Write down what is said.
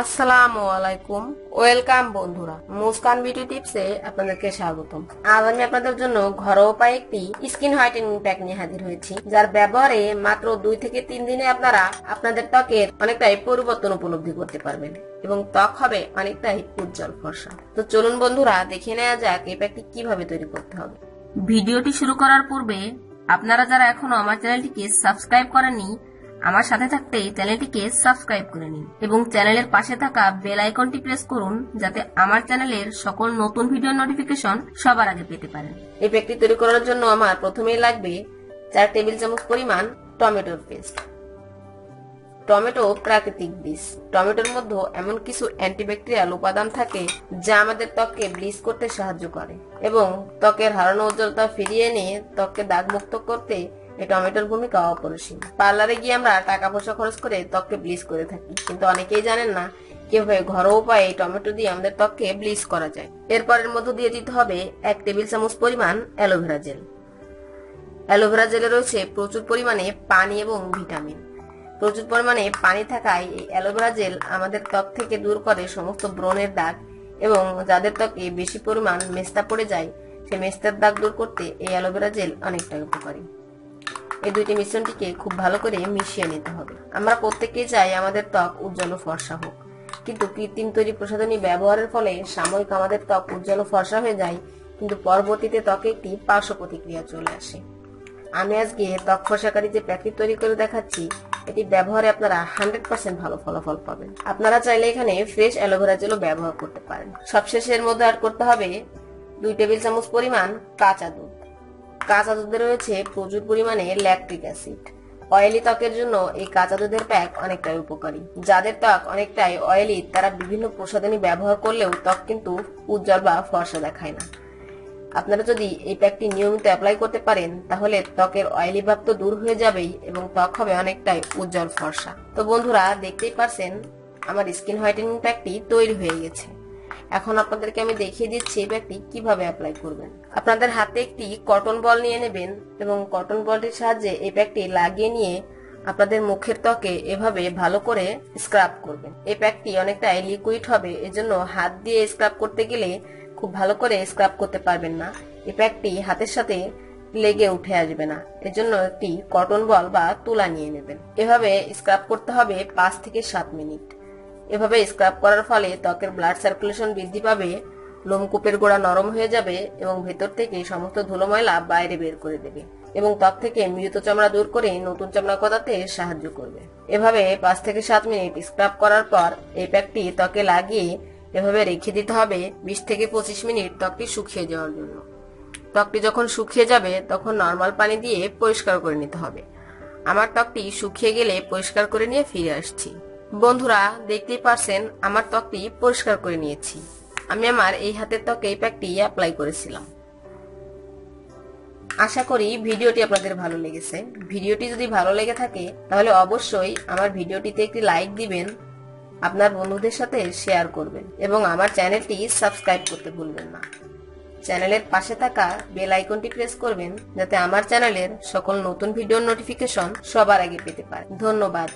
আসসালামু আলাইকুম। ওয়েলকাম বন্ধুরা, মুস্কান বিউটি টিপসে আপনাদেরকে স্বাগতম। আজ আমি আপনাদের জন্য ঘরোয়া উপায়ে একটি স্কিন হোয়াইটেনিং প্যাক নিয়ে হাজির হয়েছি, যার ব্যবহারে মাত্র দুই থেকে তিন দিনে আপনারা আপনাদের ত্বকের অনেকটাই পরিবর্তন উপলব্ধি করতে পারবেন এবং ত্বক হবে অনেকটাই উজ্জ্বল ফর্সা। তো চলুন বন্ধুরা, দেখে নেওয়া যাক এই প্যাকটি কীভাবে তৈরি করতে হবে। ভিডিওটি শুরু করার পূর্বে আপনারা যারা এখনও আমার চ্যানেলটিকে সাবস্ক্রাইব করেননি আমার সাথে থাকতে চ্যানেলটিকে সাবস্ক্রাইব করে নিন এবং চ্যানেলের পাশে থাকা বেল আইকনটি প্রেস করুন যাতে আমার চ্যানেলের সকল নতুন ভিডিও নোটিফিকেশন সবার আগে পেতে পারেন। এই প্যাকটি তৈরি করার জন্য আমার প্রথমেই লাগবে চার টেবিল চামচ পরিমাণ টমেটোর পেস্ট। টমেটো প্রাকৃতিক বীজ। টমেটোর মধ্যে এমন কিছু অ্যান্টিব্যাকটেরিয়াল উপাদান থাকে যা আমাদের ত্বককে ব্লিচ করতে সাহায্য করে এবং ত্বকের হারানো উজ্জ্বলতা ফিরিয়ে এনে ত্বককে দাগমুক্ত করতে এই টমেটোর ভূমিকা অপরিসীম পার্লারে গিয়ে আমরা টাকা পয়সা খরচ করে ত্বককে ব্লিচ করে থাকি। কিন্তু অনেকেই জানেন না, কীভাবে ঘরোয়া উপায়ে টমেটো দিয়ে আমাদের ত্বককে ব্লিচ করা যায়। এরপর এর মধ্য দিয়ে দিতে হবে এক টেবিল চামচ পরিমাণ অ্যালোভেরা জেল। অ্যালোভেরা জেলে রয়েছে প্রচুর পরিমাণে পানি এবং ভিটামিন। প্রচুর পরিমাণে পানি থাকায় এই অ্যালোভেরা জেল আমাদের ত্বক থেকে দূর করে সমস্ত ব্রণের দাগ এবং যাদের ত্বকে বেশি পরিমাণ মেস্তা পড়ে যায়, সেই মেস্তার দাগ দূর করতে এই অ্যালোভেরা জেল অনেকটাই উপকারী। এই দুইটি মিশ্রণটিকে খুব ভালো করে মিশিয়ে নিতে হবে। আমরা প্রত্যেকেই চাই আমাদের ত্বক উজ্জ্বল ও ফর্সা হোক। কিন্তু কৃত্রিম তৈরি প্রসাধনী ব্যবহারের ফলে সাময়িক আমাদের ত্বক উজ্জ্বল ও ফর্সা হয়ে যায়, কিন্তু পরবর্তীতে ত্বকে একটি পার্শ্ব প্রতিক্রিয়া চলে আসে। আমি আজকে ত্বক ফর্সাকারী যে প্যাকেট তৈরি করে দেখাচ্ছি, এটি ব্যবহারে আপনারা হান্ড্রেড পার্সেন্ট ভালো ফলাফল পাবেন। আপনারা চাইলে এখানে ফ্রেশ অ্যালোভেরা জেলও ব্যবহার করতে পারেন। সবশেষের মধ্যে আর করতে হবে দুই টেবিল চামচ পরিমাণ কাঁচা দুধ। কাঁচা দুধে রয়েছে প্রচুর পরিমাণে ল্যাকটিক অ্যাসিড অয়েলি ত্বকের জন্য এই কাঁচা দুধের প্যাক অনেকটাই উপকারী। যাদের ত্বক অনেকটাই অয়েলি তারা বিভিন্ন প্রসাধনী ব্যবহার করলেও ত্বক কিন্তু উজ্জ্বল বা ফর্সা দেখায় না। আপনারা যদি এই প্যাকটি নিয়মিত অ্যাপ্লাই করতে পারেন, তাহলে ত্বকের অয়েলি ভাব তো দূর হয়ে যাবেই এবং ত্বক হবে অনেকটাই উজ্জ্বল ফর্সা। তো বন্ধুরা, দেখতেই পারছেন, আমার স্কিন হোয়াইটেনিং প্যাকটি তৈরি হয়ে গেছে। এখন আপনাদেরকে আমি দেখিয়ে দিচ্ছি এই প্যাকটি কীভাবে অ্যাপ্লাই করবেন। আপনাদের হাতে একটি কটন বল নিয়ে নেবেন এবং কটন বলটির সাহায্যে এই প্যাকটি লাগিয়ে নিয়ে আপনাদের মুখের ত্বকে এভাবে ভালো করে স্ক্রাব করবেন। এই প্যাকটি অনেকটাই লিকুইড হবে, এজন্য হাত দিয়ে স্ক্রাব করতে গেলে খুব ভালো করে স্ক্রাব করতে পারবেন না। এই প্যাকটি হাতের সাথে লেগে উঠে আসবে না, এজন্য একটি কটন বল বা তুলা নিয়ে নেবেন। এভাবে স্ক্রাব করতে হবে পাঁচ থেকে সাত মিনিট। এভাবে স্ক্রাব করার ফলে ত্বকের ব্লাড সার্কুলেশন বৃদ্ধি পাবে লোমকূপের গোড়া নরম হয়ে যাবে এবং ভেতর থেকে সমস্ত ধুলো ময়লা বাইরে বের করে দেবে এবং ত্বক থেকে মৃত চামড়া দূর করে নতুন চামড়া গজাতে সাহায্য করবে। এভাবে পাঁচ থেকে সাত মিনিট স্ক্রাব করার পর এই প্যাকটি ত্বকে লাগিয়ে এভাবে রেখে দিতে হবে বিশ থেকে পঁচিশ মিনিট ত্বকটি শুকিয়ে যাওয়ার জন্য। ত্বকটি যখন শুকিয়ে যাবে, তখন নর্মাল পানি দিয়ে পরিষ্কার করে নিতে হবে। আমার ত্বকটি শুকিয়ে গেলে পরিষ্কার করে নিয়ে ফিরে আসছি। বন্ধুরা, দেখতেই পারছেন, আমার ত্বকটি পরিষ্কার করে নিয়েছি। আমি আমার এই হাতের ত্বকে এই প্যাকটি অ্যাপ্লাই করেছিলাম। আশা করি ভিডিওটি আপনাদের ভালো লেগেছে। ভিডিওটি যদি ভালো লেগে থাকে, তাহলে অবশ্যই আমার ভিডিওটিতে একটি লাইক দিবেন, আপনার বন্ধুদের সাথে শেয়ার করবেন, এবং আমার চ্যানেলটি সাবস্ক্রাইব করতে ভুলবেন না। চ্যানেলের পাশে থাকা বেল আইকনটি প্রেস করবেন, যাতে আমার চ্যানেলের সকল নতুন ভিডিওর নোটিফিকেশন সবার আগে পেতে পারেন। ধন্যবাদ।